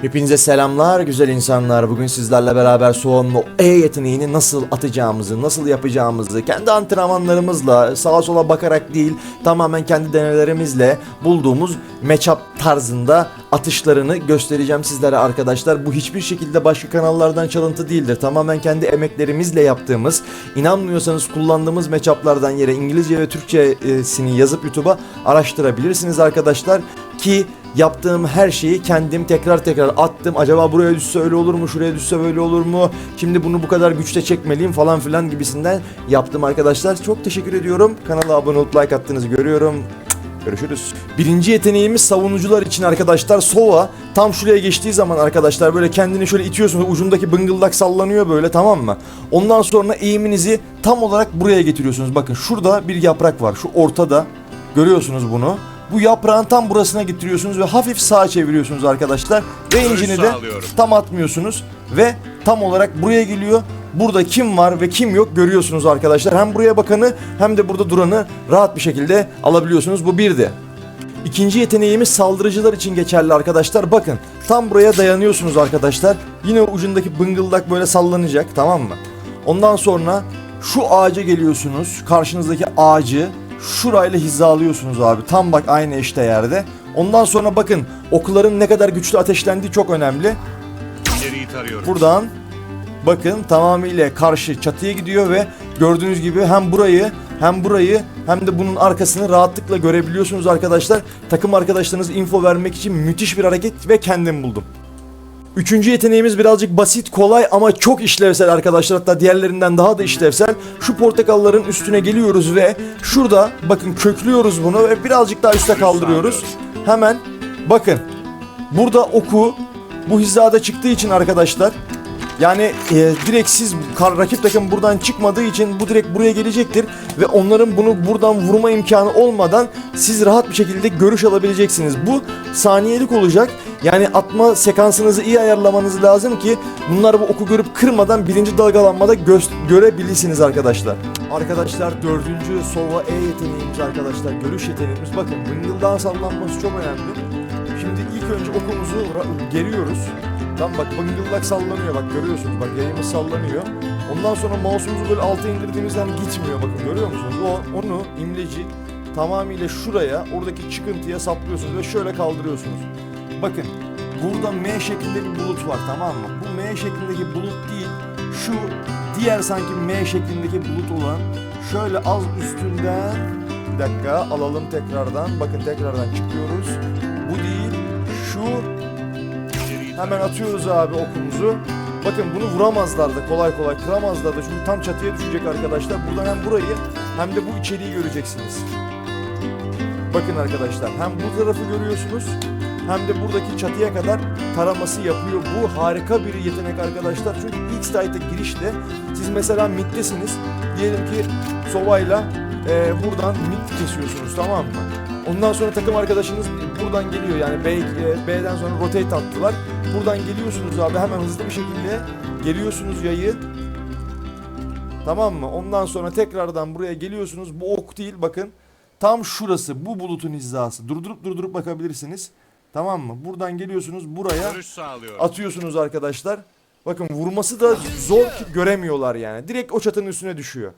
Hepinize selamlar güzel insanlar. Bugün sizlerle beraber soğanlı E yeteneğini nasıl atacağımızı, nasıl yapacağımızı, kendi antrenmanlarımızla, sağa sola bakarak değil, tamamen kendi denelerimizle bulduğumuz matchup tarzında atışlarını göstereceğim sizlere arkadaşlar. Bu hiçbir şekilde başka kanallardan çalıntı değildir. Tamamen kendi emeklerimizle yaptığımız, inanmıyorsanız kullandığımız matchuplardan yere İngilizce ve Türkçesini yazıp YouTube'a araştırabilirsiniz arkadaşlar. Ki yaptığım her şeyi kendim tekrar tekrar attım. Acaba buraya düşse öyle olur mu? Şuraya düşse böyle olur mu? Şimdi bunu bu kadar güçte çekmeliyim falan filan gibisinden yaptım arkadaşlar. Çok teşekkür ediyorum. Kanala abone olup like attığınızı görüyorum. Görüşürüz. Birinci yeteneğimiz savunucular için arkadaşlar Sova tam şuraya geçtiği zaman arkadaşlar böyle kendini şöyle itiyorsunuz ucundaki bıngıldak sallanıyor böyle tamam mı? Ondan sonra eğiminizi tam olarak buraya getiriyorsunuz. Bakın şurada bir yaprak var şu ortada görüyorsunuz bunu. Bu yaprağın tam burasına getiriyorsunuz ve hafif sağa çeviriyorsunuz arkadaşlar. Range'ini de sağlıyorum. tam atmıyorsunuz ve tam olarak buraya geliyor. Burada kim var ve kim yok görüyorsunuz arkadaşlar. Hem buraya bakanı hem de burada duranı rahat bir şekilde alabiliyorsunuz. Bu birdi. İkinci yeteneğimiz saldırıcılar için geçerli arkadaşlar. Bakın tam buraya dayanıyorsunuz arkadaşlar. Yine ucundaki bıngıldak böyle sallanacak tamam mı? Ondan sonra şu ağaca geliyorsunuz. Karşınızdaki ağacı şurayla hizalıyorsunuz abi. Tam bak aynı eşte yerde. Ondan sonra bakın okların ne kadar güçlü ateşlendiği çok önemli. İleriyi tarıyorum. Buradan bakın tamamıyla karşı çatıya gidiyor ve gördüğünüz gibi hem burayı hem burayı hem de bunun arkasını rahatlıkla görebiliyorsunuz arkadaşlar. Takım arkadaşlarınız info vermek için müthiş bir hareket ve kendim buldum. Üçüncü yeteneğimiz birazcık basit, kolay ama çok işlevsel arkadaşlar. Hatta diğerlerinden daha da işlevsel. Şu portakalların üstüne geliyoruz ve şurada bakın köklüyoruz bunu ve birazcık daha üste kaldırıyoruz. Hemen bakın burada oku bu hizada çıktığı için arkadaşlar yani e, direkt siz kar- rakip takım buradan çıkmadığı için bu direkt buraya gelecektir ve onların bunu buradan vurma imkanı olmadan siz rahat bir şekilde görüş alabileceksiniz. Bu saniyelik olacak. Yani atma sekansınızı iyi ayarlamanız lazım ki bunlar bu oku görüp kırmadan birinci dalgalanmada gö- görebilirsiniz arkadaşlar. Arkadaşlar dördüncü sova E yeteneğimiz arkadaşlar görüş yeteneğimiz bakın bıngıldan sallanması çok önemli. Şimdi ilk önce okumuzu geriyoruz. Tam bak bıngıllak sallanıyor bak görüyorsunuz bak yayımız sallanıyor. Ondan sonra mouse'umuzu böyle alta indirdiğimizden gitmiyor bakın görüyor musunuz? O, onu imleci tamamıyla şuraya oradaki çıkıntıya saplıyorsunuz ve şöyle kaldırıyorsunuz. Bakın burada M şeklinde bir bulut var tamam mı? Bu M şeklindeki bulut değil şu diğer sanki M şeklindeki bulut olan şöyle az üstünden bir dakika alalım tekrardan. Bakın tekrardan çıkıyoruz. Bu değil şu Hemen atıyoruz abi okumuzu. Bakın bunu vuramazlar da kolay kolay kıramazlar da çünkü tam çatıya düşecek arkadaşlar. Buradan hem burayı hem de bu içeriği göreceksiniz. Bakın arkadaşlar hem bu tarafı görüyorsunuz hem de buradaki çatıya kadar taraması yapıyor. Bu harika bir yetenek arkadaşlar. Çünkü ilk site'e girişte siz mesela middesiniz. Diyelim ki sovayla e, buradan mid kesiyorsunuz tamam mı? Ondan sonra takım arkadaşınız buradan geliyor yani B, e, B'den sonra rotate attılar. Buradan geliyorsunuz abi hemen hızlı bir şekilde geliyorsunuz yayı. Tamam mı? Ondan sonra tekrardan buraya geliyorsunuz. Bu ok değil bakın. Tam şurası bu bulutun hizası. Durdurup durdurup bakabilirsiniz. Tamam mı? Buradan geliyorsunuz buraya atıyorsunuz arkadaşlar. Bakın vurması da zor ki göremiyorlar yani. Direkt o çatının üstüne düşüyor.